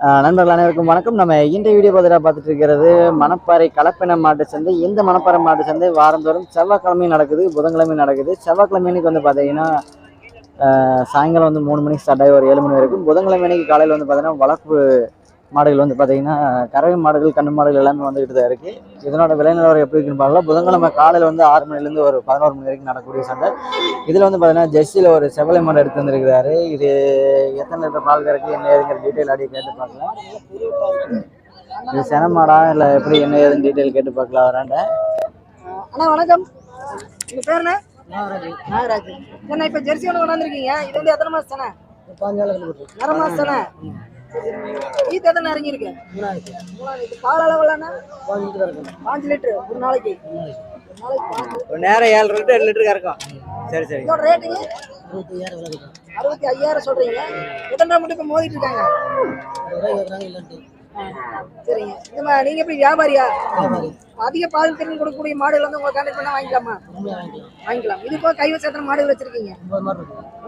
நண்பர்கள் அனைவருக்கும் வணக்கம். நம்ம இன்றைய வீடியோ பதிலாக பார்த்துட்டு இருக்கிறது மணப்பாறை கலப்பின மாட்டு சந்தை. இந்த மணப்பாறை மாட்டு சந்தை? வாரந்தோறும் செவ்வாய்க்கிழமையும் நடக்குது புதன்கிழமையும் நடக்குது. செவ்வாய்க்கிழமை வந்து பார்த்தீங்கன்னா சாயங்காலம் வந்து மூணு மணிக்கு ஸ்டார்ட் ஆகி ஒரு ஏழு மணி வரைக்கும். புதன்கிழமை காலையில் வந்து பார்த்தீங்கன்னா வளர்ப்பு மாடுகள் வந்து பார்த்தீங்கன்னா கறவை மாடுகள் கண்ணு மாடுகள் எல்லாமே வந்துக்கிட்டு தான் இருக்குது இதனோட விலை நிலவரம் எப்படி இருக்குன்னு பார்க்கலாம். புதன்கிழமை காலையில் வந்து ஆறு மணிலேருந்து ஒரு பதினோரு மணி வரைக்கும் நடக்கக்கூடிய சந்தை இதில் வந்து பார்த்தீங்கன்னா ஜெர்சியில் ஒரு செவலை மாடு எடுத்து வந்திருக்கிறாரு. இது எத்தனை லிட்டர் பால் கறக்கு என்ன ஏதுங்கிற டீட்டெயில் அப்படியே கேட்டு பார்க்கலாம். இது சென மாடா இல்லை எப்படி என்ன ஏதுன்னு டீட்டெயில் கேட்டு பார்க்கலாம். வராண்ட அண்ணா வணக்கம். உங்க பேர் என்ன? நாகராஜ். இப்ப ஜெர்சி ஒன்று கொண்டாந்துருக்கீங்க? இது வந்து எத்தனை மாசம் தானே அரை மாசம் தானே ஈத்து எத்தனை இறங்கி இருக்கு மூணாயிரத்து பால் அளவுலண்ணா பாஞ்சு லிட்டரு ஒரு நாளைக்கு. ஒரு நாளைக்கு பாஞ்சு ஒரு நேரம் ஏழு லிட்டர் ஏழு லிட்டர் கறக்கும் சரி சரி. இதோட ரேட்டுங்க அறுபத்தி ஐயாயிரம் சொல்றீங்க எத்தனை ரூபா மட்டும் இப்ப மோதிட்டு இருக்காங்க? சரிங்க. இந்த நீங்க எப்படி வியாபாரியா? அதிக பால் திறன் கொடுக்கக்கூடிய மாடுகள் வந்து உங்களை கான்டாக்ட் பண்ணா வாங்கிக்கலாமா? வாங்கிக்கலாம். இது போக கைவசம் எத்தனை மாடுகள் வச்சிருக்கீங்க.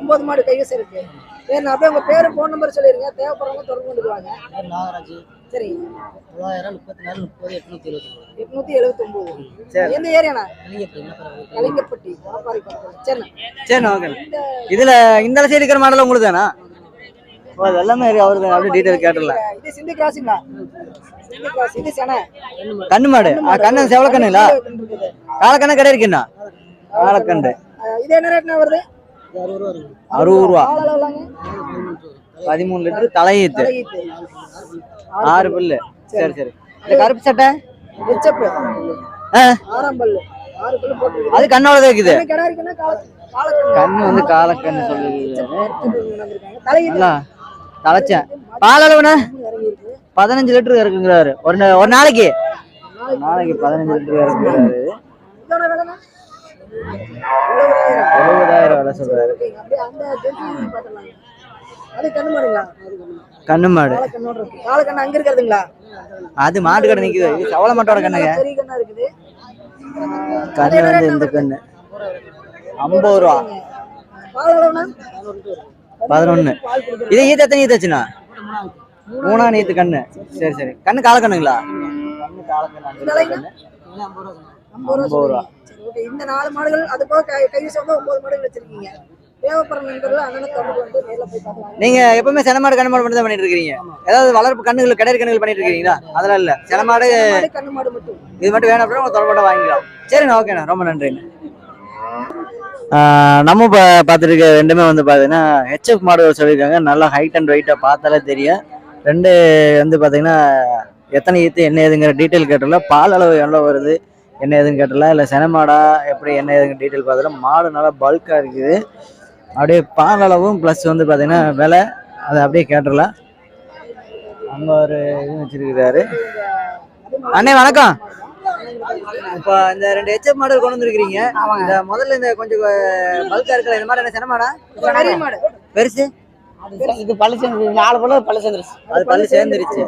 ஒன்பது மாடு கைவசம் இருக்கு. சரி நான் அப்படியே உங்க பேரு போன் நம்பர் சொல்லிருங்க தேவைப்படுறவங்க தொடர்பு கொண்டுக்குவாங்க. நாகராஜ் முப்பத்தி நாலு முப்பது எட்நூத்தி எட்நூத்தி எழுபத்தி ஒன்பது சரி. எந்த ஏரியாண்ணா கலிங்கப்பட்டி சரிண்ணா. சரிண்ணா ஓகே இதில் இந்த சைடு இருக்கிற மாடல் உங்களுக்கு தானா அது எல்லாமே அவருக்கு அப்படியே டீட்டெயில் கேட்டுடலாம். இது சிந்தி கிராஸ் இது சென. கண்ணு மாடு. கண்ணு செவல கண்ணுங்களா இருக்குது. காலக்கண்ணு கடை இருக்குண்ணா. காலக்கண்டு. ஆ, இது என்ன ரேட்னா வருது? அறுபது ரூபா. இருக்கு பதிமூணு லிட்டர் தலையீத்து. ஆறு புல்லு. சரி சரி. இந்த கருப்பு சட்டை? அது கண்ணோட இருக்குது. கண்ணு வந்து காலக்கண்ணு நல்லா. தலைச்சேன். பால் அளவுண்ணா? பதினஞ்சு லிட்டர் இருக்குங்கிறாரு. ஒரு ஒரு நாளைக்கு. நாளைக்கு பதினஞ்சு லிட்டர் இருக்குங்கிறாரு. எழுபதாயிரம் சொல்றாரு. கண்ணு மாடுங்களா மாடு. அங்க இருக்கிறதுங்களா அது மாட்டு கடை நிக்குது. இது சவள மாட்டோட கண்ணுங்க. கண்ணு வந்து இந்த கண்ணு. ஐம்பது ரூபா. பதினொன்னு. இது ஈத்து எத்தனை ஈத்தாச்சுண்ணா மூணா நீத்து கண்ணு. சரி சரி. கண்ணு காலக்கண்ணுங்களா கண்ணு காலக்கண்ணு அஞ்சு லிட்டர் கண்ணு. ஐம்பது ரூபா இந்த நாலு மாடுகள் அது போக கை வந்து ஒன்பது மாடுகள் வச்சிருக்கீங்க. நீங்க எப்பவுமே சென மாடு கண்ணு மாடு மட்டும் தான் பண்ணிட்டு இருக்கீங்க. ஏதாவது வளர்ப்பு கண்ணுகள் கடை கண்ணுகள் பண்ணிட்டு இருக்கீங்களா? அதெல்லாம் இல்ல. சென மாடு மாடு கண்ணு மாடு மட்டும். இது மட்டும் வேணும் அப்படின்னா உங்க தொடர்பு வாங்கிக்கலாம். சரிண்ணா ஓகேண்ணா. ரொம்ப நன்றிண்ணா. நம்ம இப்போ பார்த்துருக்க ரெண்டுமே வந்து பார்த்தீங்கன்னா ஹெச்எஃப் மாடுகள் சொல்லியிருக்காங்க. நல்லா ஹைட் அண்ட் வெயிட்டாக பார்த்தாலே தெரியும் ரெண்டு வந்து பார்த்தீங்கன்னா எத்தனை ஈத்து என்ன ஏதுங்கிற டீட்டெயில் கேட்டல. பால் அளவு எவ்வளோ வருது என்ன ஏதுன்னு கேட்டல. இல்லை சென மாடா எப்படி என்ன ஏதுங்கிற டீட்டெயில் பார்த்தல மாடு நல்லா பல்காக இருக்குது. அப்படியே பால் அளவும் ப்ளஸ் வந்து பார்த்தீங்கன்னா விலை அதை அப்படியே கேட்டுடலாம் அங்கே ஒரு இது வச்சிருக்கிறாரு. அண்ணே வணக்கம். இப்போ இந்த ரெண்டு ஹெச்எஃப் மாடல் கொண்டு வந்திருக்கிறீங்க. இந்த முதல்ல இந்த கொஞ்சம் பல்கா இருக்கல இந்த மாதிரி என்ன சென மாடா? பெரிய மாடு. பெருசு? இது பல்லு சேர்ந்து நாலு பல்லு பல்லு சேர்ந்துருச்சு. அது பல்லு சேர்ந்துருச்சு.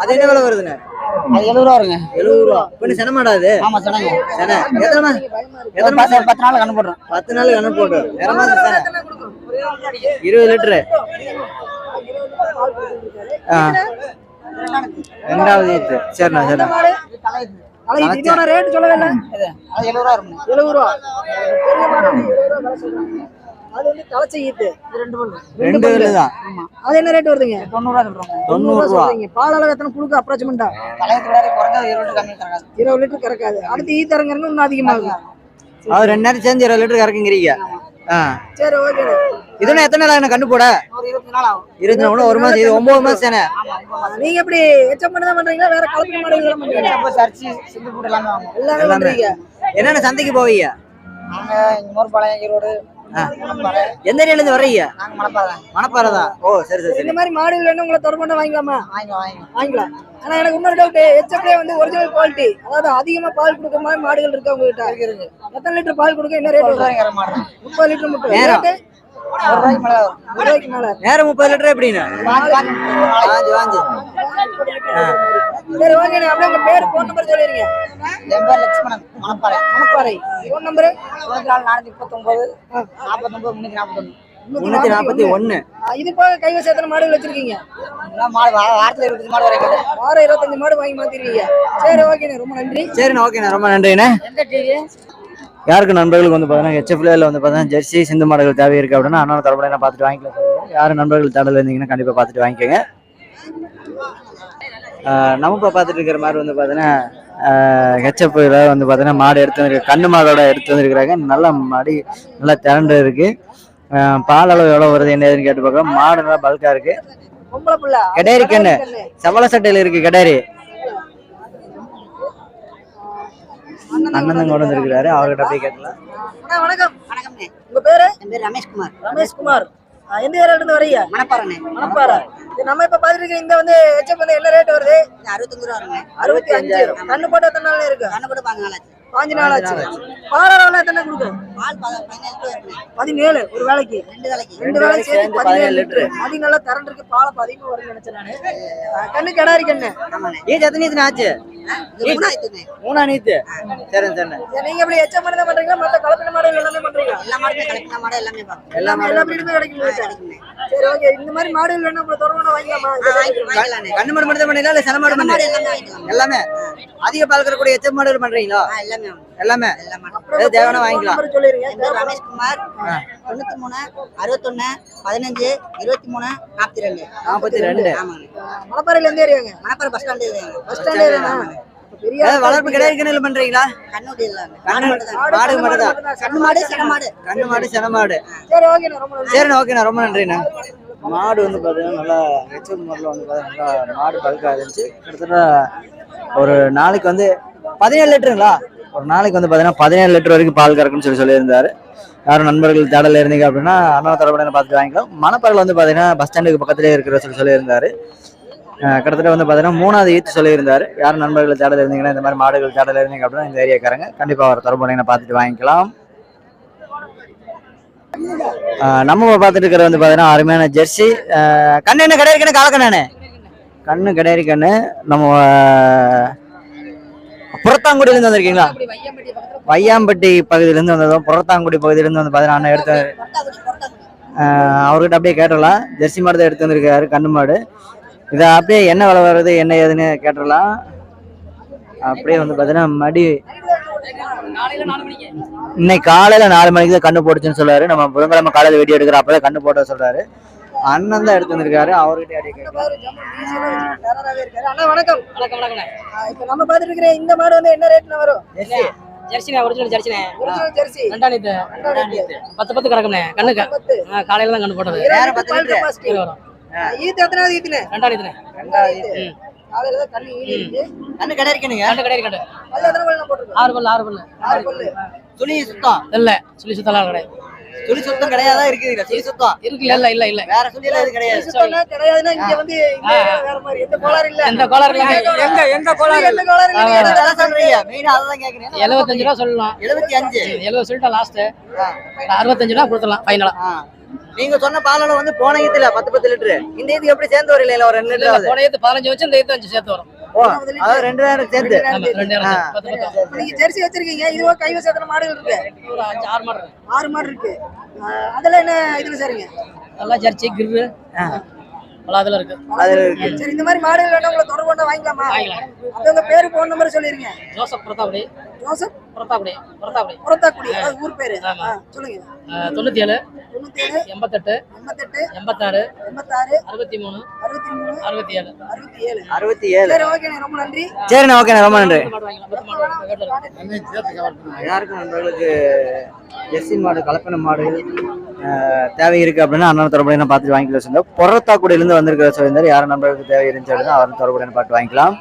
அது என்ன விலை வருதுண்ணே? அது எழுபது ரூபா வருங்க. எழுபது ரூபா. இப்போ சென மாடா அது? ஆமா சொன்னாங்க. சென எத்தனை எத்தனை மாசம் பத்து நாள் கண்ணு போடுறோம் பத்து நாள் கணக்கு போட்டு வேற மாசம் சென. இருபது லிட்டரு. ஆ. ரெண்டாவது ஈத்து சரிண்ணா சரிண்ணா. இதோட ரேட் சொல்லவே இல்லை. அது எழுபது ரூபா இருக்குங்க எழுபது ரூபா. பெரிய மாடு வந்து அது தலைச்ச ஈத்து. ரெண்டு பல்லு. ரெண்டு வில்லு தான் அது என்ன ரேட் வருதுங்க? தொண்ணூறு ரூபா சொல்றாங்க. தொண்ணூறு ரூபா சொல்றீங்க. பால் அளவு எத்தனை குடுக்க அப்ராச்மெண்டா இருபது லிட்டர் கறக்காது. அடுத்து ஈ தரங்கிறங்க இன்னும் அதிகமாகும் அது ரெண்டு நேரம் சேர்ந்து இருபது லிட்டர் கறக்குங்கிறீங்க. சரி ஓகே இதுன்னு எத்தனை நாள் என்ன கண்டு போட? இருபத்தி நாள் ஆகும். இருபத்தி நாலு ஒரு மாசம் இது ஒன்பது மாசம் சேனை நீங்க எப்படி எச்சம் பண்ணி தான் பண்றீங்களா? வேற கலப்பு பண்றீங்களா? அப்போ சரிச்சு சிந்து போட்டு எல்லாமே. பண்றீங்க. என்னென்ன சந்தைக்கு போவீங்க? நாங்க ஈரோடு எந்த ஏரியால இருந்து வர்றீங்க? நாங்க மணப்பாறை. தான். ஓ சரி சரி இந்த மாதிரி மாடுகள் வேணும் உங்களை தொடர்பு வாங்கிக்கலாமா? வாங்கி வாங்கி வாங்கிக்கலாம். ஆனா எனக்கு இன்னொரு டவுட் எச்சப்லேயே வந்து ஒரிஜினல் குவாலிட்டி அதாவது அதிகமா பால் கொடுக்குற மாதிரி மாடுகள் இருக்கு உங்ககிட்ட? எத்தனை லிட்டர் பால் கொடுக்க? என்ன ரேட் முப்பது லிட்டர் மட்டும். நேரம். முப்பது லிட்டர் எப்படின்னு வாங்கி வாங்கி வாஞ்சு. வாஞ்சு சரி ஓகே அப்படியே உங்க பேர் போன் நம்பர் சொல்லிருங்க என் பேர் லட்சுமணன் மணப்பாறை. மணப்பாறை. போன் நம்பர் தொண்ணூத்தி நாலு நானூத்தி முப்பத்தொன்பது நாற்பத்தொன்பது முன்னூத்தி நாற்பத்தொன்னு. முன்னூத்தி நாற்பத்தி ஆ, இது போக கைவசம் எத்தனை மாடுகள் வச்சிருக்கீங்க? மாடு வாரத்துல இருபத்தஞ்சு மாடு வரைக்கும் வாரம். இருபத்தஞ்சு மாடு வாங்கி மாத்திருக்கீங்க. சரி ஓகேண்ணே. ரொம்ப நன்றி. சரிண்ணா ஓகேண்ணா. ரொம்ப நன்றிண்ணே. எந்த டிவி யாருக்கு நண்பர்களுக்கு வந்து பார்த்தீங்கன்னா ஹெச்எஃப்ல வந்து பார்த்தீங்கன்னா ஜெர்சி சிந்து மாடுகள் தேவை இருக்கு அப்படின்னா அண்ணா தரப்பட நான் பார்த்துட்டு வாங்கிக்கலாம் யார் நண்பர்கள் தேடல இருந்தீங்கன்னா கண்டிப்பாக பார்த்துட்டு வாங்கிக்கோங்க. நம்ம இப்போ பார்த்துட்டு இருக்கிற மாதிரி வந்து பார்த்தீங்கன்னா ஹெச்எஃப்ல வந்து பார்த்தீங்கன்னா மாடு எடுத்து வந்துருக்கு கண்ணு மாடோட எடுத்து வந்திருக்கிறாங்க நல்ல மாடி நல்லா திரண்டு இருக்கு. ஆஹ் பால் அளவு எவ்வளோ வருது என்ன ஏதுன்னு கேட்டு பார்க்கலாம். மாடு நல்லா பல்கா இருக்கு. பொம்பளை புள்ள. கெடேரி கண்ணு. செவல சட்டையில் இருக்கு கெடேரி. அண்ணன் தான் கொண்டு வந்திருக்கிறாரு அவர்கிட்ட அப்படியே கேட்கலாம். வணக்கம். வணக்கம்ண்ணே. உங்க பேரு? என் பேர் ரமேஷ்குமார் ரமேஷ்குமார் எந்த ஏரியால இருந்து வரீங்க மணப்பாறை. இது நம்ம இப்ப பாத்துட்டு இந்த வந்து ஹெச்எப் வந்து என்ன ரேட் வருது? அறுபத்தஞ்சு ரூபா வருங்க அறுபத்தி அஞ்சு கண்ணு போட்டு எத்தனை நாள் இருக்கு? கண்ணு போட்டு நாளாச்சு பாஞ்சு நாள் ஆச்சு. பாலரவெல்லாம் எத்தனை கொடுக்கும் பதினேழு இருக்குண்ணே ஒரு வேலைக்கு. ரெண்டு வேலைக்கு. ரெண்டு வேலைக்கு சேர்த்து பதினேழு லிட்டரு. மதி நல்லா திரண்டு இருக்கு. பால் அப்ப அதிகமா வரும்னு நினைச்சேன் நானு. கண்ணு கிடாரி கண்ணு. ஆமாண்ணே. ஏஜ் எத்தனை நீத்து ஆச்சு? மூணா நீத்து. சரி சரி, நீங்க எப்படி ஹெச்எப் பண்ணி தான் பண்றீங்களா? மத்த கலப்பின மாடல் எல்லாமே பண்றீங்களா? எல்லா மாடுமே கலப்பின எல்லாமே எல்லா வீடுமே கிடைக்கும். சரி ஓகே இந்த மாதிரி வேணும் வாங்கிக்கலாமா? வாங்கிக்கலாண்ணே கண்ணு மாடு மட்டும் பண்ணீங்களா இல்ல சில மாடு பண்ணி எல்லாமே எல்லாமே? அதிக பால் கறக்கூடிய எச்ச மாடுகள் பண்றீங்களா எல்லாமே. எல்லாமே? எல்லா மாடும் அப்புறம் எது தேவைன்னா வாங்கிக்கலாம். சொல்லிருங்க ரமேஷ்குமார் தொண்ணூத்தி மூணு அறுபத்தொன்னு பதினஞ்சு இருபத்தி மூணு நாற்பத்தி ரெண்டு. நாற்பத்தி ரெண்டு. ஆமாங்க. மலப்பாறையில எந்த ஏரியாங்க? Manapparai bus stand. Bus stand வளர்ப்பு கிடையாது பண்றீங்களா? கண்ணூடி மாடு மட்டும். கண்ணு மாடு சின மாடு கண்ணு சரி ஓகேண்ணா சரிண்ணா ஓகேண்ணா ரொம்ப நன்றிண்ணா. மாடு வந்து பார்த்தீங்கன்னா நல்லா ஹெச்எம் மாடில் வந்து பார்த்தீங்கன்னா நல்லா மாடு பல்காக இருந்துச்சு கிட்டத்தட்ட ஒரு நாளைக்கு வந்து பதினேழு லிட்டருங்களா? ஒரு நாளைக்கு வந்து பார்த்தீங்கன்னா பதினேழு லிட்டர் வரைக்கும் பால் கறக்குன்னு சொல்லி சொல்லியிருந்தாரு. யாரும் நண்பர்கள் தேடல இருந்தீங்க அப்படின்னா அண்ணா தரப்பட பார்த்துட்டு வாங்கிக்கலாம். மணப்பாறையில் வந்து பார்த்தீங்கன்னா பஸ் ஸ்டாண்டுக்கு பக்கத்துலேயே இருக்கிற சொல்லி சொல்லியிருந்தாரு. கிட்டத்தட்ட வந்து பார்த்தீங்கன்னா மூணாவது ஈத்து சொல்லியிருந்தாரு. யாரும் நண்பர்கள் தேடல இருந்தீங்கன்னா இந்த மாதிரி மாடுகள் தேடல இருந்தீங்க அப்படின்னா இந்த ஏரியாக்காரங்க. கண்டிப்பாக அவர் தரப்பட பார்த்துட்டு வாங்கிக்கலாம். நம்ம பார்த்துட்டு இருக்கிறது வந்து பார்த்தீங்கன்னா அருமையான ஜெர்சி. கண்ணு என்ன கிடையாது கண்ணு காலக்கண்ணே கண்ணு கிடையாது கண்ணு. நம்ம புறத்தாங்குடியிலேருந்து வந்திருக்கீங்களா? வையாம்பட்டி பகுதியிலேருந்து வந்ததும் புறத்தாங்குடி பகுதியிலேருந்து வந்து பார்த்தீங்கன்னா அண்ணன் எடுத்து அவர்கிட்ட அப்படியே கேட்டலாம் ஜெர்சி மாடு தான் எடுத்து வந்திருக்காரு கண்ணு மாடு. இதை அப்படியே என்ன விலை வருது என்ன ஏதுன்னு கேட்டுடலாம். அப்படியே வந்து பார்த்தீங்கன்னா மடி இன்னைக்கு காலையில நாலு மணிக்கு தான் கண்ணு போட்டுச்சுன்னு சொல்றாரு. நம்ம புதன்கிழமை காலையில வீடியோ எடுக்கிற அப்பதான் கண்ணு போட்ட சொல்றாரு. அண்ணன் தான் எடுத்து வந்திருக்காரு. அவர்கிட்ட. அண்ணா வணக்கம். வணக்கம் வணக்கண்ணே ஆ, இப்ப நம்ம பாத்துட்டு இருக்கிற இந்த மாடு வந்து என்ன ரேட்ல வரும்? ஜெர்சினே ஒரிஜினல் ஜெர்சினே ஒரிஜினல் ஜெர்சி ரெண்டாம் பத்து பத்து கிடக்குண்ணே கண்ணுக்கு. காலையில தான் கண்ணு போட்டது. ஈத்து எத்தனாவது ஈத்துனே? ரெண்டாம் நீத்துனே ரெண்டாவது ஈத்து. காலையில தான் கண்ணு இருக்கு கண்ணு கண்டு பல்லு எத்தனை பல்லு போட்டுருக்கோம் ஆறு பல்லு ஆறு பல்லு ஆறு பல்லு துணி சுத்தம். இல்ல சொல்லி சுத்தலாம் கிடையாது துணி சுத்தம் கிடையாதா இருக்குது? துணி சுத்தம். இருக்குல்ல இல்ல இல்ல இல்ல. வேற துணியில இது கிடையாது. சுத்தம்னா கிடையாதுன்னா இங்க வந்து வேற மாதிரி எந்த கோளாறு இல்ல. எந்த கோளாறு இல்ல. எங்க எங்க கோளாறு? எந்த கோளாறு இல்ல அதான் சொல்றீங்க. மெயினா அதான் கேக்குறேன். எழுபத்தஞ்சு ரூபா சொல்லலாம் எழுபத்தி அஞ்சு எழுபது சொல்லிட்டா லாஸ்ட் அறுபத்தஞ்சு ரூபா கொடுத்துடலாம் ஃபைனலா. நீங்க சொன்ன பாலளவு வந்து போன ஈத்துல பத்து பத்து லிட்டரு. இந்த இதுக்கு எப்படி சேர்ந்து வரல ஒரு ரெண்டு லிட்டர் போன ஏத்து பதினஞ்சு வச்சு இந்த ஏத்து அஞ்சு சேர்த்து வரும். அதாவது ரெண்டு நேரம் சேர்த்து. ஆமா ரெண்டு நேரம் சேர்த்து. பத்து பத்து. இப்ப நீங்க ஜெர்சி வச்சிருக்கீங்க இதுவோ எத்தனை மாடுகள் இருக்கு. ஆறு மாடு. ஆறு மாடு இருக்கு. அதெல்லாம் என்ன இதுல சரிங்க? நல்லா ஜெர்சி கிரு பல அதுல இருக்கு. அது இருக்கு. சரி இந்த மாதிரி மாடுகள் வேணா உங்களை தொடர்பு கொண்டா வாங்கிக்கலாமா? உங்க பேரு போன் நம்பர் சொல்லிருங்க. ஜோசப் பிரதாபடி ஜோசப்? புறத்தாக்குடி. ஊர் பேரு. சொல்லுங்க. தொண்ணூத்தி ஏழு தொண்ணூத்தி ஏழு எண்பத்தெட்டு எண்பத்தெட்டு எண்பத்தாறு எண்பத்தாறு அறுபத்தி மூணு அறுபத்தி மூணு அறுபத்தி ஏழு அறுபத்தி ஏழு அறுபத்தி ஏழு சரி ஓகேண்ணே ரொம்ப நன்றி. சரிண்ணா ஓகேண்ணா ரொம்ப நன்றி. மாடு மாடு. யாருக்கும் நண்பர்களுக்கு ஜெர்சி மாடு கலப்பின அஹ், தேவை இருக்கு அப்படின்னா அண்ணன் தொடர்புடைய பார்த்துட்டு வாங்கிக்கலாம் சொல்லியிருந்தோம் புறத்தாக்குடியிலேருந்து வந்திருக்கிற சொல்லியிருந்தார். யாரும் நண்பர்களுக்கு தேவை இருந்துச்சு அப்படின்னா அவர் தொடர்புடைய பார்த்து வாங்கிக்கலாம்.